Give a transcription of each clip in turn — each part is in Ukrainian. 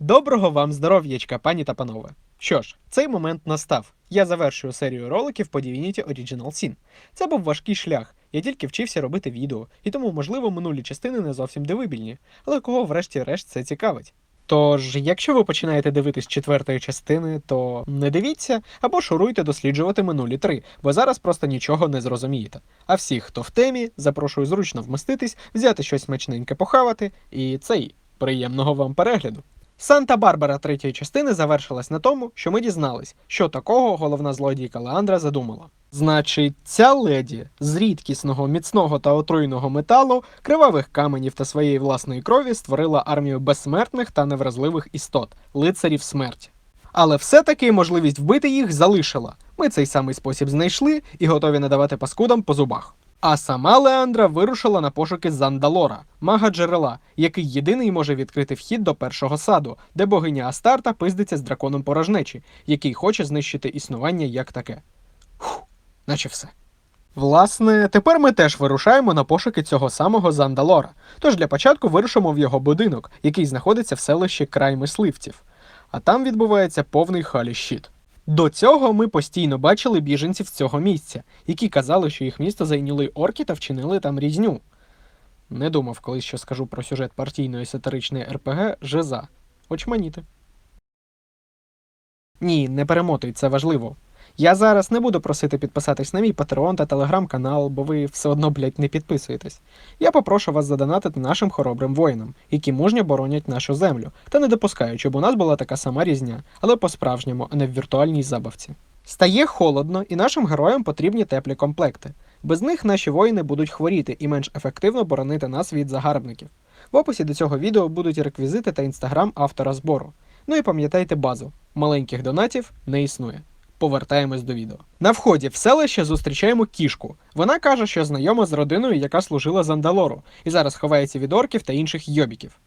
Доброго вам здоров'ячка, пані та панове. Що ж, цей момент настав. Я завершую серію роликів по Divinity Original Sin. Це був важкий шлях. Я тільки вчився робити відео, і тому, можливо, минулі частини не зовсім дивибільні, але кого врешті-решт це цікавить. Тож, якщо ви починаєте дивитись четвертої частини, то не дивіться або шуруйте досліджувати минулі три, бо зараз просто нічого не зрозумієте. А всіх, хто в темі, запрошую зручно вмоститись, взяти щось смачненьке похавати, і цей приємного вам перегляду. Санта-Барбара третьої частини завершилась на тому, що ми дізнались, що такого головна злодійка Леандра задумала. Значить, ця леді з рідкісного, міцного та отруйного металу, кривавих каменів та своєї власної крові створила армію безсмертних та невразливих істот, лицарів смерті. Але все-таки можливість вбити їх залишила. Ми цей самий спосіб знайшли і готові надавати паскудам по зубах. А сама Леандра вирушила на пошуки Зандалора, мага джерела, який єдиний може відкрити вхід до першого саду, де богиня Астарта пиздиться з драконом порожнечі, який хоче знищити існування як таке. Фух, наче все. Власне, тепер ми теж вирушаємо на пошуки цього самого Зандалора. Тож для початку вирушимо в його будинок, який знаходиться в селищі край мисливців. А там відбувається повний халі щит. До цього ми постійно бачили біженців з цього місця, які казали, що їх місто зайняли орки та вчинили там різню. Не думав колись, що скажу про сюжет партійної сатиричної РПГ Жеза. Очманіти. Ні, не перемотуй, це важливо. Я зараз не буду просити підписатись на мій Патреон та телеграм-канал, бо ви все одно, блядь, не підписуєтесь. Я попрошу вас задонатити нашим хоробрим воїнам, які мужньо боронять нашу землю, та не допускають, щоб у нас була така сама різня, але по-справжньому, а не в віртуальній забавці. Стає холодно, і нашим героям потрібні теплі комплекти. Без них наші воїни будуть хворіти і менш ефективно боронити нас від загарбників. В описі до цього відео будуть реквізити та інстаграм автора збору. Ну і пам'ятайте базу: маленьких донатів не існує. Повертаємось до відео. На вході в селище зустрічаємо кішку. Вона каже, що знайома з родиною, яка служила Зандалору, і зараз ховається від орків та інших йобіків.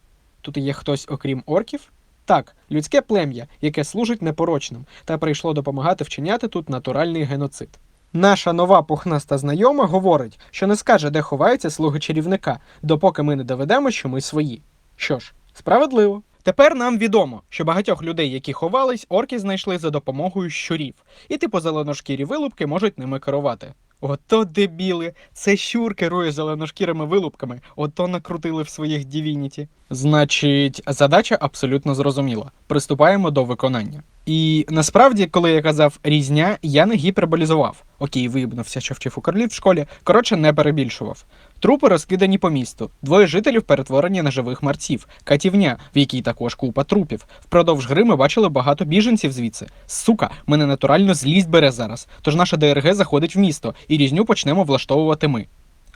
Тут є хтось, окрім орків? Так, людське плем'я, яке служить непорочним, та прийшло допомагати вчиняти тут натуральний геноцид. Наша нова пухнаста знайома говорить, що не скаже, де ховаються слуги чарівника, допоки ми не доведемо, що ми свої. Що ж, справедливо. Тепер нам відомо, що багатьох людей, які ховались, орки знайшли за допомогою щурів, і типу зеленошкірі вилупки можуть ними керувати. Ото дебіли, це щур керує зеленошкірими вилупками, ото накрутили в своїх дівініті. Значить, задача абсолютно зрозуміла. Приступаємо до виконання. І насправді, коли я казав різня, я не гіперболізував. Окей, виїбнувся, що вчив у королів в школі. Коротше, не перебільшував. Трупи розкидані по місту. Двоє жителів перетворені на живих мерців. Катівня, в якій також купа трупів. Впродовж гри ми бачили багато біженців звідси. Сука, мене натурально злість бере зараз. Тож наша ДРГ заходить в місто, і різню почнемо влаштовувати ми.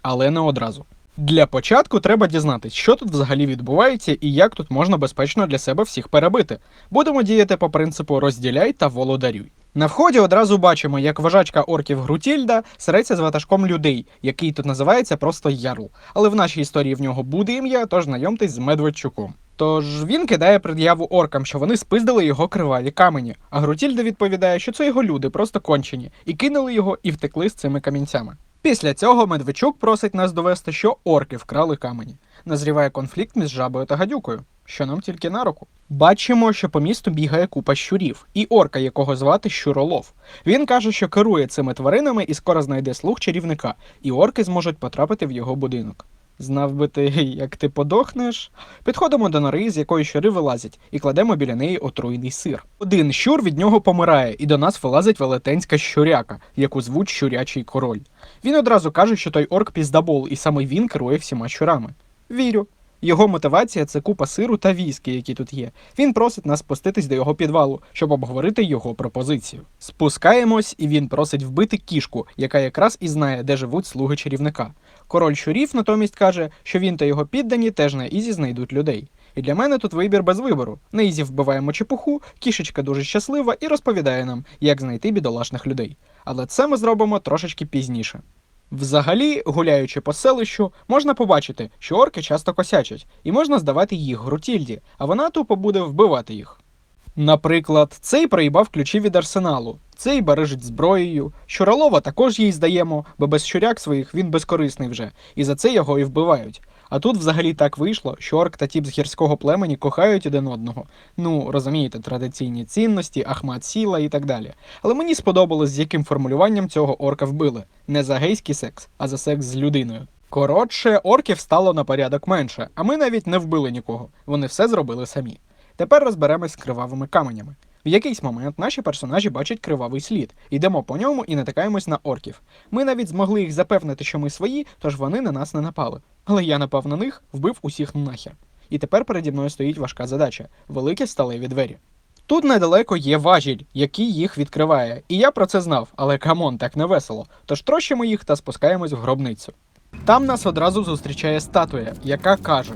Але не одразу. Для початку треба дізнатись, що тут взагалі відбувається і як тут можна безпечно для себе всіх перебити. Будемо діяти по принципу розділяй та володарюй. На вході одразу бачимо, як вожачка орків Грутільда сереться з ватажком людей, який тут називається просто Ярл. Але в нашій історії в нього буде ім'я, тож знайомтесь з Медведчуком. Тож він кидає пред'яву оркам, що вони спиздили його криваві камені. А Грутільда відповідає, що це його люди, просто кончені, і кинули його і втекли з цими камінцями. Після цього Медведчук просить нас довести, що орки вкрали камені. Назріває конфлікт між жабою та гадюкою, що нам тільки на руку. Бачимо, що по місту бігає купа щурів, і орка, якого звати Щуролов. Він каже, що керує цими тваринами і скоро знайде слух чарівника, і орки зможуть потрапити в його будинок. Знав би ти, як ти подохнеш. Підходимо до нори, з якої щури вилазять, і кладемо біля неї отруйний сир. Один щур від нього помирає, і до нас вилазить велетенська щуряка, яку звуть щурячий король. Він одразу каже, що той орк піздабол, і саме він керує всіма щурами. Вірю. Його мотивація це купа сиру та віскі, які тут є. Він просить нас спуститись до його підвалу, щоб обговорити його пропозицію. Спускаємось, і він просить вбити кішку, яка якраз і знає, де живуть слуги чарівника. Король щурів натомість каже, що він та його піддані теж на Ізі знайдуть людей. І для мене тут вибір без вибору. На Ізі вбиваємо чепуху, кішечка дуже щаслива і розповідає нам, як знайти бідолашних людей. Але це ми зробимо трошечки пізніше. Взагалі, гуляючи по селищу, можна побачити, що орки часто косячать, і можна здавати їх Грутільді, а вона тупо буде вбивати їх. Наприклад, цей проїбав ключі від арсеналу, цей бережить зброєю. Щуралова також їй здаємо, бо без щуряк своїх він безкорисний вже, і за це його і вбивають. А тут взагалі так вийшло, що орк та тіп з гірського племені кохають один одного. Ну, розумієте, традиційні цінності, Ахмат Сіла і так далі. Але мені сподобалось, з яким формулюванням цього орка вбили. Не за гейський секс, а за секс з людиною. Коротше, орків стало на порядок менше, а ми навіть не вбили нікого. Вони все зробили самі. Тепер розберемось з кривавими каменями. В якийсь момент наші персонажі бачать кривавий слід, йдемо по ньому і натикаємось на орків. Ми навіть змогли їх запевнити, що ми свої, тож вони на нас не напали. Але я напав на них, вбив усіх нахер. І тепер переді мною стоїть важка задача великі сталеві двері. Тут недалеко є важіль, який їх відкриває. І я про це знав, але камон, так не весело. Тож трощимо їх та спускаємось в гробницю. Там нас одразу зустрічає статуя, яка каже: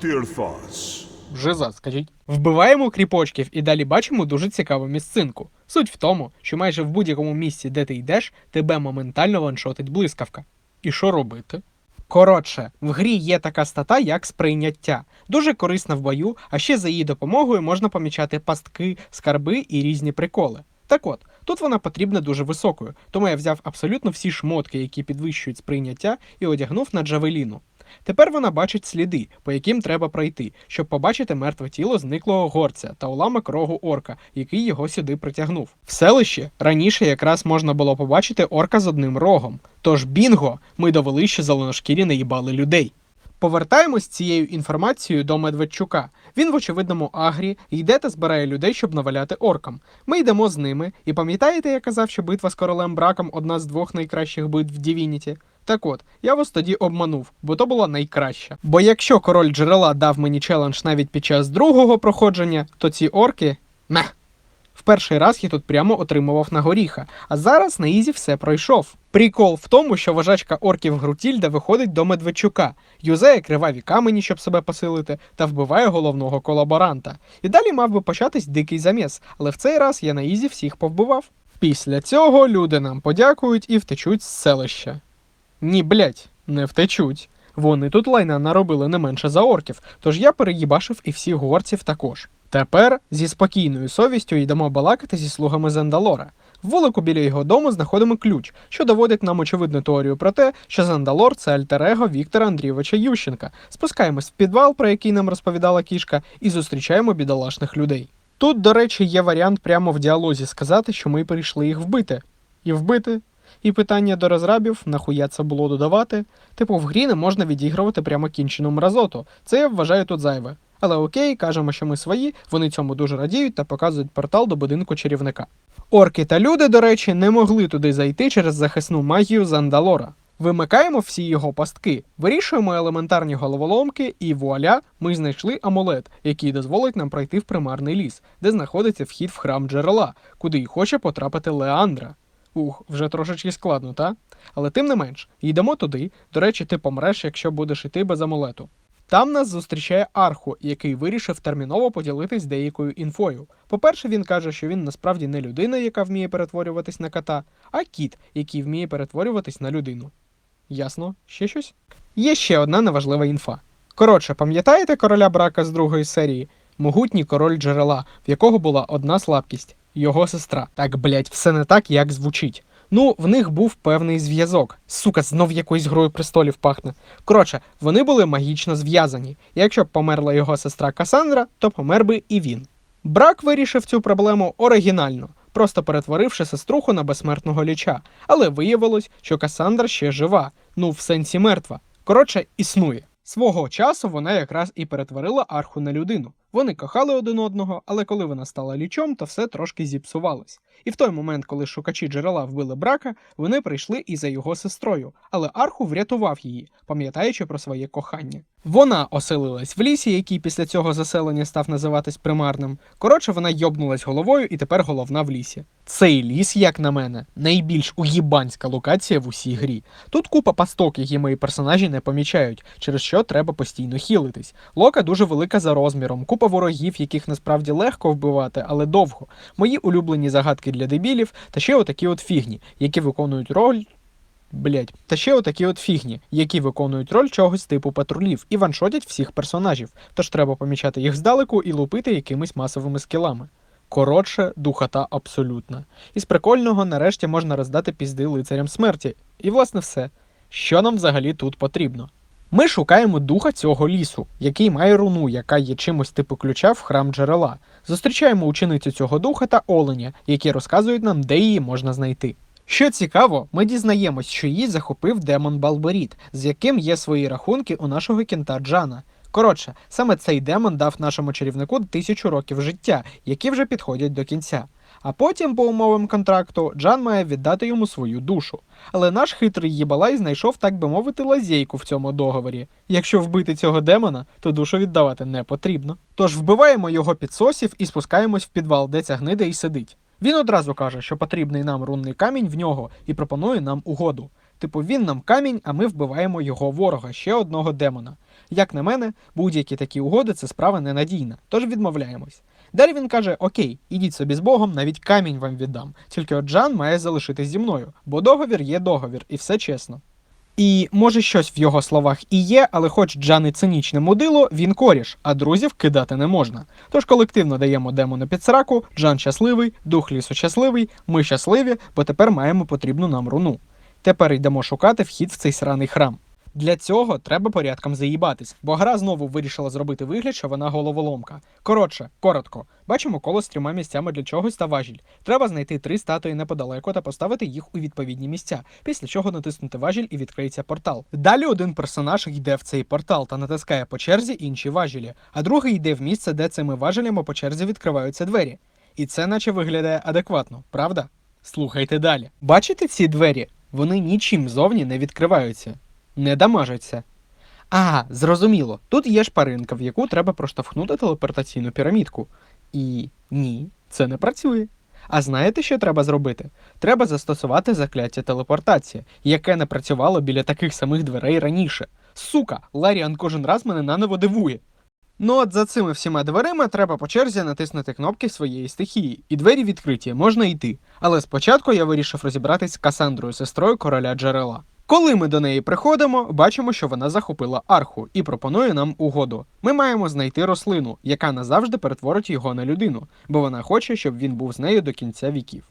det är fas. Жиза, скажіть. Вбиваємо кріпочків і далі бачимо дуже цікаву місцинку. Суть в тому, що майже в будь-якому місці, де ти йдеш, тебе моментально ваншотить блискавка. І що робити? Коротше, в грі є така стата, як сприйняття. Дуже корисна в бою, а ще за її допомогою можна помічати пастки, скарби і різні приколи. Так от, тут вона потрібна дуже високою, тому я взяв абсолютно всі шмотки, які підвищують сприйняття, і одягнув на джавеліну. Тепер вона бачить сліди, по яким треба пройти, щоб побачити мертве тіло зниклого горця та уламок рогу орка, який його сюди притягнув. В селищі раніше якраз можна було побачити орка з одним рогом. Тож бінго, ми довели, що зеленошкірі не їбали людей. Повертаємось цією інформацією до Медведчука. Він в очевидному агрі йде та збирає людей, щоб наваляти оркам. Ми йдемо з ними, і пам'ятаєте, я казав, що битва з королем браком одна з двох найкращих битв в Дівініті? Так от, я вас тоді обманув, бо то була найкраща. Бо якщо король джерела дав мені челендж навіть під час другого проходження, то ці орки мeh. В перший раз я тут прямо отримував на горіха, а зараз на ізі все пройшов. Прикол в тому, що вожачка орків Грутільда виходить до Медведчука, юзає криваві камені, щоб себе посилити, та вбиває головного колаборанта. І далі мав би початись дикий заміс, але в цей раз я на ізі всіх повбивав. Після цього люди нам подякують і втечуть з селища. Ні, блять, не втечуть. Вони тут лайна наробили не менше за орків, тож я переїбашив і всіх горців також. Тепер зі спокійною совістю йдемо балакати зі слугами Зендалора. В вулику біля його дому знаходимо ключ, що доводить нам очевидну теорію про те, що Зендалор це альтер-его Віктора Андрійовича Ющенка. Спускаємось в підвал, про який нам розповідала кішка, і зустрічаємо бідолашних людей. Тут, до речі, є варіант прямо в діалозі сказати, що ми прийшли їх вбити. І вбити. І питання до розрабів, нахуя це було додавати. Типу, в грі не можна відігрувати прямо кінчену мразоту. Це я вважаю тут зайве. Але окей, кажемо, що ми свої, вони цьому дуже радіють та показують портал до будинку чарівника. Орки та люди, до речі, не могли туди зайти через захисну магію Зандалора. Вимикаємо всі його пастки, вирішуємо елементарні головоломки, і вуаля, ми знайшли амулет, який дозволить нам пройти в примарний ліс, де знаходиться вхід в храм джерела, куди й хоче потрапити Леандра. Ух, вже трошечки складно, та? Але тим не менш, йдемо туди. До речі, ти помреш, якщо будеш йти без амулету. Там нас зустрічає Арху, який вирішив терміново поділитись деякою інфою. По-перше, він каже, що він насправді не людина, яка вміє перетворюватись на кота, а кіт, який вміє перетворюватись на людину. Ясно? Ще щось? Є ще одна неважлива інфа. Коротше, пам'ятаєте короля брака з другої серії? Могутній король джерела, в якого була одна слабкість його сестра. Так, блять, все не так, як звучить. Ну, в них був певний зв'язок. Сука, знов якоюсь грою престолів пахне. Коротше, вони були магічно зв'язані. Якщо б померла його сестра Касандра, то помер би і він. Брак вирішив цю проблему оригінально, просто перетворивши сеструху на безсмертного ліча. Але виявилось, що Касандра ще жива, ну в сенсі мертва. Коротше, існує. Свого часу вона якраз і перетворила арху на людину. Вони кохали один одного, але коли вона стала лічом, то все трошки зіпсувалось. І в той момент, коли шукачі джерела вбили брака, вони прийшли і за його сестрою, але Арху врятував її, пам'ятаючи про своє кохання. Вона оселилась в лісі, який після цього заселення став називатись примарним. Коротше, вона йобнулась головою і тепер головна в лісі. Цей ліс, як на мене, найбільш уїбанська локація в усій грі. Тут купа пасток, які мої персонажі не помічають, через що треба постійно хілитись. Лока дуже велика за розміром, купа ворогів, яких насправді легко вбивати, але довго. Мої улюблені загадки для дебілів, та ще отакі от фігні, які виконують роль. Блять, та ще отакі от фігні, які виконують роль чогось типу патрулів і ваншотять всіх персонажів, тож треба помічати їх здалеку і лупити якимись масовими скілами. Коротше, духота абсолютна. Із прикольного нарешті можна роздати пізди лицарям смерті. І власне все. що нам взагалі тут потрібно. Ми шукаємо духа цього лісу, який має руну, яка є чимось типу ключа в храм джерела. Зустрічаємо ученицю цього духа та оленя, які розказують нам, де її можна знайти. Що цікаво, ми дізнаємось, що її захопив демон Балберіт, з яким є свої рахунки у нашого кента Джана. Коротше, саме цей демон дав нашому чарівнику тисячу років життя, які вже підходять до кінця. А потім, по умовам контракту, Джан має віддати йому свою душу. Але наш хитрий їбалай знайшов, так би мовити, лазейку в цьому договорі. Якщо вбити цього демона, то душу віддавати не потрібно. Тож вбиваємо його підсосів і спускаємось в підвал, де ця гнида і сидить. Він одразу каже, що потрібний нам рунний камінь в нього і пропонує нам угоду. Типу, він нам камінь, а ми вбиваємо його ворога, ще одного демона. Як на мене, будь-які такі угоди це справа ненадійна, тож відмовляємось. Далі він каже: Окей, ідіть собі з Богом, навіть камінь вам віддам. Тільки от Джан має залишитись зі мною, бо договір є договір, і все чесно. І може щось в його словах і є, але хоч Джан і цинічне мудило, він коріш, а друзів кидати не можна. Тож колективно даємо демону під сраку, Джан щасливий, дух лісу щасливий, ми щасливі, бо тепер маємо потрібну нам руну. Тепер йдемо шукати вхід в цей сраний храм. Для цього треба порядком заїбатись, бо гра знову вирішила зробити вигляд, що вона головоломка. Коротше, коротко, бачимо коло з трьома місцями для чогось та важіль. Треба знайти три статуї неподалеку та поставити їх у відповідні місця, після чого натиснути важіль і відкриється портал. Далі один персонаж йде в цей портал та натискає по черзі інші важілі, а другий йде в місце, де цими важелями по черзі відкриваються двері. І це наче виглядає адекватно, правда? Слухайте далі. Бачите ці двері? Вони нічим зовні не відкриваються, не дамажаться. А, зрозуміло. Тут є шпаринка, в яку треба проштовхнути телепортаційну пірамідку. І ні, це не працює. А знаєте, що треба зробити? Треба застосувати закляття телепортації, яке не працювало біля таких самих дверей раніше. Сука, Ларіан кожен раз мене наново дивує. Ну от за цими всіма дверима треба по черзі натиснути кнопки своєї стихії, і двері відкриті, можна йти. Але спочатку я вирішив розібратись з Касандрою, сестрою короля джерела. Коли ми до неї приходимо, бачимо, що вона захопила арху і пропонує нам угоду. Ми маємо знайти рослину, яка назавжди перетворить його на людину, бо вона хоче, щоб він був з нею до кінця віків.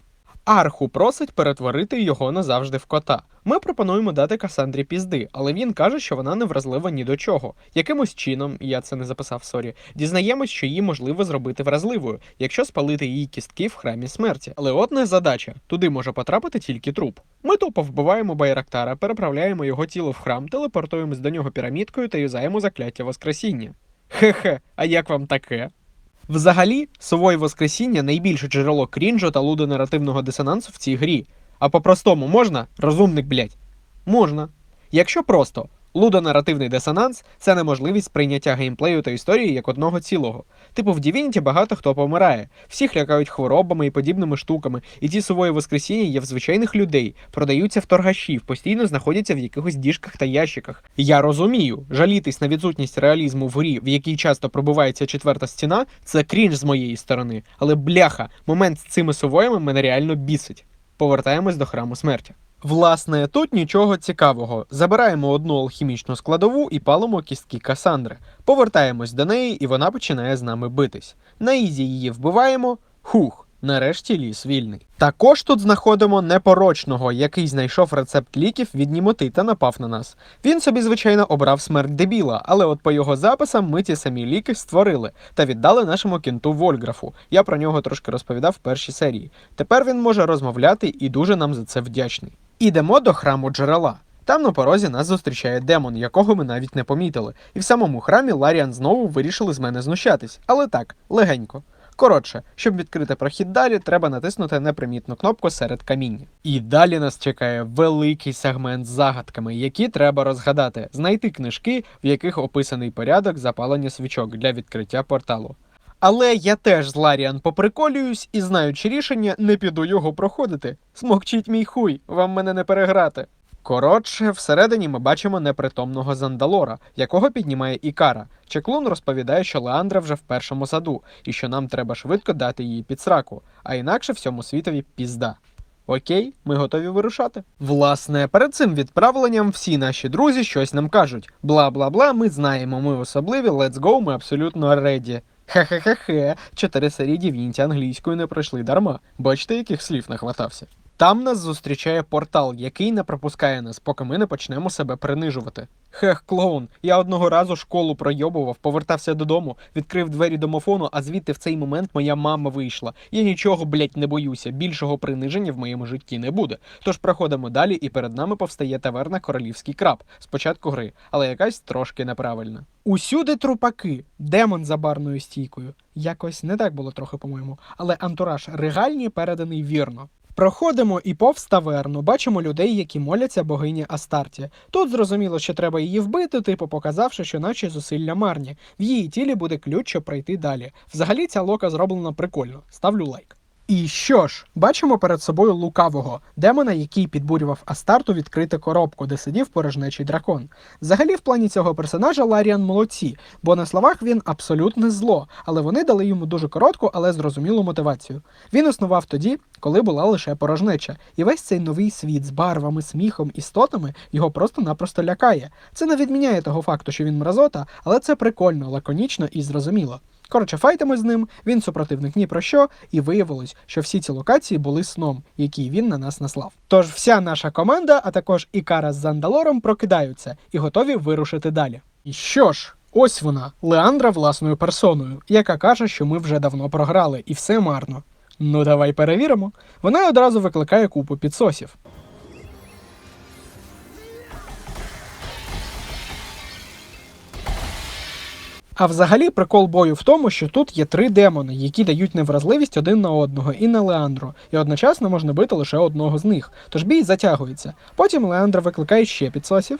Арху просить перетворити його назавжди в кота. Ми пропонуємо дати Касандрі пізди, але він каже, що вона не вразлива ні до чого. Якимось чином, я це не записав, сорі, дізнаємось, що її можливо зробити вразливою, якщо спалити її кістки в храмі смерті. Але от не задача. Туди може потрапити тільки труп. Ми тупо вбиваємо Байрактара, переправляємо його тіло в храм, телепортуємось до нього пірамідкою та юзаємо закляття Воскресіння. Хе-хе, а як вам таке? Взагалі, сової Воскресіння найбільше джерело крінжу та лудонаративного дисонансу в цій грі. А по-простому можна? Розумник, блять. Можна. Якщо просто лудонаративний дисонанс це неможливість сприйняття геймплею та історії як одного цілого. Типу в Divinity багато хто помирає, всіх лякають хворобами і подібними штуками, і ті сувої воскресіння є в звичайних людей, продаються в торгашів, постійно знаходяться в якихось діжках та ящиках. Я розумію, жалітись на відсутність реалізму в грі, в якій часто пробувається четверта стіна, це крінж з моєї сторони. Але бляха, момент з цими сувоями мене реально бісить. Повертаємось до храму смерті. Власне, тут нічого цікавого. Забираємо одну алхімічну складову і палимо кістки Касандри. Повертаємось до неї, і вона починає з нами битись. На ізі її вбиваємо. Хух. Нарешті ліс вільний. Також тут знаходимо непорочного, який знайшов рецепт ліків від німоти та напав на нас. Він собі, звичайно, обрав смерть дебіла, але от по його записам ми ті самі ліки створили та віддали нашому кінту Вольграфу. Я про нього трошки розповідав в першій серії. Тепер він може розмовляти і дуже нам за це вдячний. Ідемо до храму джерела. Там на порозі нас зустрічає демон, якого ми навіть не помітили. І в самому храмі Ларіан знову вирішили з мене знущатись, але так, легенько. Коротше, щоб відкрити прохід далі, треба натиснути непримітну кнопку серед каміння. І далі нас чекає великий сегмент з загадками, які треба розгадати, знайти книжки, в яких описаний порядок запалення свічок для відкриття порталу. Але я теж з Ларіан поприколююсь і, знаючи рішення, не піду його проходити. Смокчіть мій хуй, вам мене не переграти. Коротше, всередині ми бачимо непритомного Зандалора, якого піднімає Ікара. Чеклун розповідає, що Леандра вже в першому саду, і що нам треба швидко дати її під сраку, а інакше всьому світові пізда. Окей, ми готові вирушати. Власне, перед цим відправленням всі наші друзі щось нам кажуть: бла бла бла, ми знаємо, ми особливі, let's go, ми абсолютно реді. Хе-хе-хе-хе, чотири серії дівнінці англійською не пройшли дарма. Бачите, яких слів нахватався. Там нас зустрічає портал, який не пропускає нас, поки ми не почнемо себе принижувати. Хех, клоун, я одного разу школу пройобував, повертався додому, відкрив двері домофону, а звідти в цей момент моя мама вийшла. Я нічого, блять, не боюся. Більшого приниження в моєму житті не буде. Тож проходимо далі, і перед нами повстає таверна Королівський краб. Спочатку гри, але якась трошки неправильна. Усюди трупаки, демон за барною стійкою. Якось не так було трохи, по-моєму, але антураж регальні переданий вірно. Проходимо і повз таверну, бачимо людей, які моляться богині Астарті. Тут зрозуміло, що треба її вбити, типу показавши, що наші зусилля марні. В її тілі буде ключ, щоб пройти далі. Взагалі ця лока зроблена прикольно. Ставлю лайк. І що ж, бачимо перед собою лукавого демона, який підбурював Астарту відкрити коробку, де сидів порожнечий дракон. Взагалі, в плані цього персонажа Ларіан молодці, бо на словах він абсолютне зло, але вони дали йому дуже коротку, але зрозумілу мотивацію. Він існував тоді, коли була лише порожнеча, і весь цей новий світ з барвами, сміхом, істотами його просто-напросто лякає. Це не відміняє того факту, що він мразота, але це прикольно, лаконічно і зрозуміло. Коротше, файтимо з ним, він супротивник ні про що, і виявилось, що всі ці локації були сном, який він на нас наслав. Тож вся наша команда, а також Ікара з Зандалором прокидаються і готові вирушити далі. І що ж, ось вона, Леандра власною персоною, яка каже, що ми вже давно програли, і все марно. Ну давай перевіримо. Вона одразу викликає купу підсосів. А взагалі прикол бою в тому, що тут є три демони, які дають невразливість один на одного і на Леандру, і одночасно можна бити лише одного з них. Тож бій затягується. Потім Леандра викликає ще підсосів.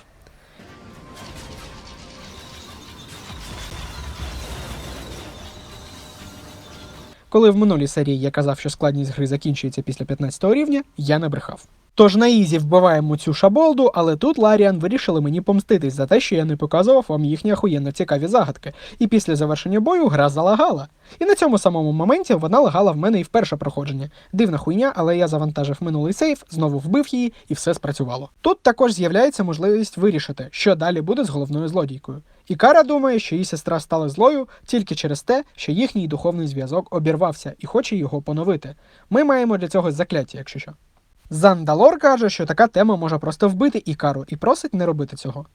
Коли в минулій серії я казав, що складність гри закінчується після 15 рівня, я не брехав. Тож на Ізі вбиваємо цю шаболду, але тут Ларіан вирішили мені помститись за те, що я не показував вам їхні ахуєнно цікаві загадки. І після завершення бою гра залагала. І на цьому самому моменті вона лагала в мене і в перше проходження. Дивна хуйня, але я завантажив минулий сейф, знову вбив її, і все спрацювало. Тут також з'являється можливість вирішити, що далі буде з головною злодійкою. І Кара думає, що її сестра стала злою тільки через те, що їхній духовний зв'язок обірвався і хоче його поновити. Ми маємо для цього закляття, якщо що. Зандалор каже, що така тема може просто вбити Ікару і просить не робити цього.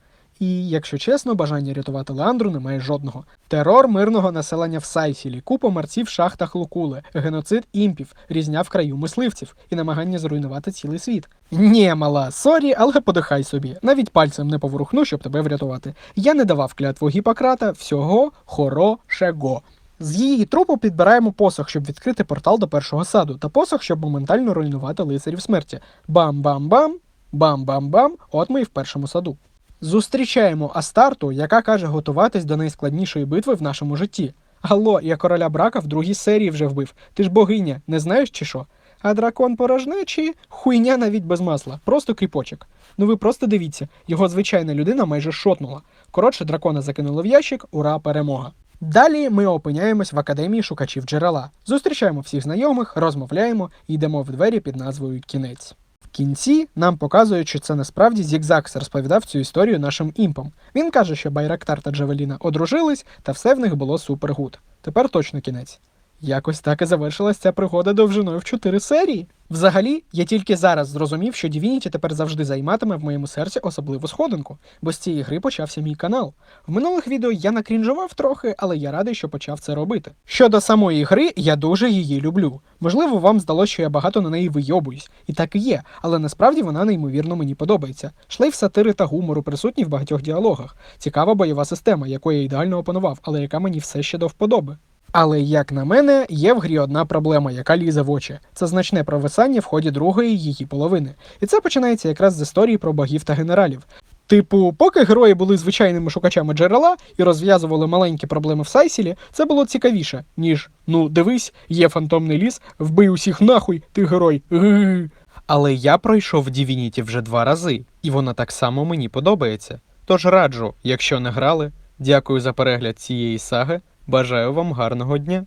І, якщо чесно, бажання рятувати Леандру немає жодного. Терор мирного населення в Сайсілі, купа мерців в шахтах Лукули, геноцид імпів, різня в краю мисливців і намагання зруйнувати цілий світ. Ні, мала, сорі, але подихай собі. Навіть пальцем не поворухну, щоб тебе врятувати. Я не давав клятву Гіппократа всього хорошого. З її трупу підбираємо посох, щоб відкрити портал до першого саду, та посох, щоб моментально руйнувати лицарів смерті. Бам-бам-бам, бам-бам-бам, от ми і в першому саду. Зустрічаємо Астарту, яка каже готуватись до найскладнішої битви в нашому житті. Алло, я короля брака в другій серії вже вбив. Ти ж богиня, не знаєш чи що? А дракон порожнечі хуйня навіть без масла, просто кріпочок. Ну ви просто дивіться, його звичайна людина майже шотнула. Коротше, дракона закинули в ящик, ура, перемога. Далі ми опиняємось в академії шукачів джерела. Зустрічаємо всіх знайомих, розмовляємо і йдемо в двері під назвою Кінець. В кінці нам показують, що це насправді Зігзакс розповідав цю історію нашим імпам. Він каже, що Байрактар та Джавеліна одружились, та все в них було супергуд. Тепер точно кінець. Якось так і завершилась ця пригода довжиною в 4 серії. Взагалі, я тільки зараз зрозумів, що Divinity тепер завжди займатиме в моєму серці особливу сходинку, бо з цієї гри почався мій канал. В минулих відео я накрінжував трохи, але я радий, що почав це робити. Щодо самої гри, я дуже її люблю. Можливо, вам здалося, що я багато на неї вийобуюсь, і так і є, але насправді вона неймовірно мені подобається. Шлейф сатири та гумору присутні в багатьох діалогах. Цікава бойова система, яку я ідеально опанував, але яка мені все ще до вподоби. Але як на мене, є в грі одна проблема, яка лізе в очі. Це значне провисання в ході другої її половини. І це починається якраз з історії про богів та генералів. Типу, поки герої були звичайними шукачами джерела і розв'язували маленькі проблеми в Сайсілі, це було цікавіше, ніж ну дивись, є фантомний ліс, вбий усіх нахуй, ти герой. Ги-ги-ги». Але я пройшов Divinity вже два рази, і вона так само мені подобається. Тож раджу, якщо не грали, дякую за перегляд цієї саги. Бажаю вам гарного дня.